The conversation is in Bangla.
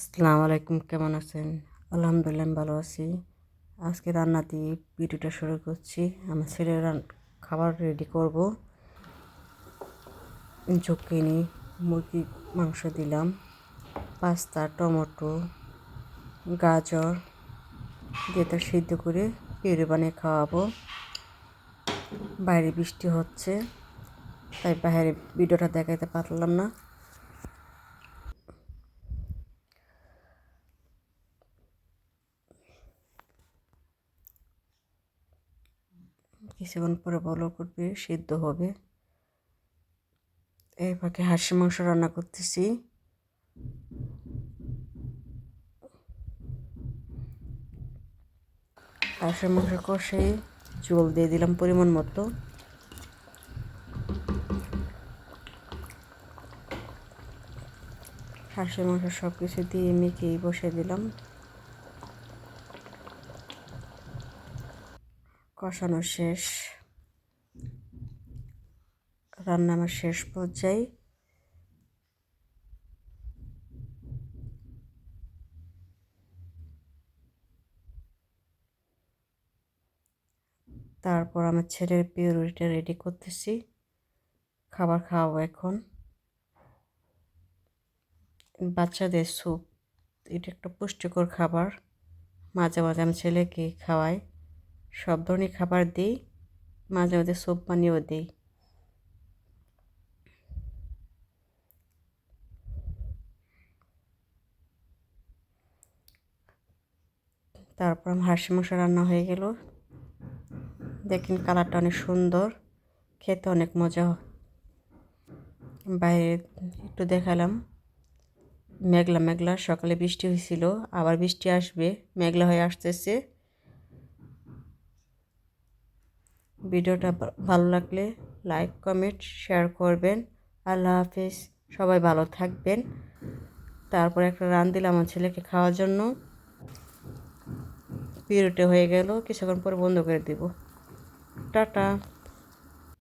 আসসালামু আলাইকুম, কেমন আছেন? আলহামদুলিল্লাহ আমি ভালো আছি। আজকে রান্না দিয়ে ভিডিওটা শুরু করছি। আমার ছেলে খাবার রেডি করব। ঝুঁকিনি মুরগি মাংস দিলাম, পাস্তা, টমেটো, গাজর তা সিদ্ধ করে পিউরি বানিয়ে খাওয়াবো। বাইরে বৃষ্টি হচ্ছে, তাই বাইরে ভিডিওটা দেখাতে পারলাম না। কিছুক্ষণ পরে বলো করবে, সিদ্ধ হবে। এই ফাঁকে হাঁসি মাংস রান্না করতেছি। হাঁসের মাংস কষে জল দিয়ে দিলাম পরিমাণ মতো। হাঁসের মাংস সব কিছু দিয়ে মেখেই বসে দিলাম। কষানো শেষ। রান্না আমার শেষ পর্যায়ে তারপর আমার ছেলের পিউরিটা রেডি করতেছি। খাবার খাওয়াবো এখন। বাচ্চাদের স্যুপ, এটা একটা পুষ্টিকর খাবার। মাঝে মাঝে আমি ছেলেকে খাওয়াই। সব ধরনের খাবার দিই, মাঝে মাঝে স্যুপ বানিয়েও দিই। তারপর আমার হাঁসি মাংস রান্না হয়ে গেল। দেখেন কালারটা অনেক সুন্দর, খেতে অনেক মজা। বাইরে একটু দেখালাম, মেঘলা মেঘলা, সকালে বৃষ্টি হয়েছিল, আবার বৃষ্টি আসবে, মেঘলা হয়ে আসতেছে। ভিডিওটা ভালো লাগলে লাইক, কমেন্ট, শেয়ার করবেন। আল্লাহ হাফিজ। সবাই ভালো থাকবেন। তারপর একটা রান দিলাম আমার ছেলেকে খাওয়ার জন্য। পিরিয়ডে হয়ে গেল। কিছুক্ষণ পরে বন্ধ করে দেব। টাটা।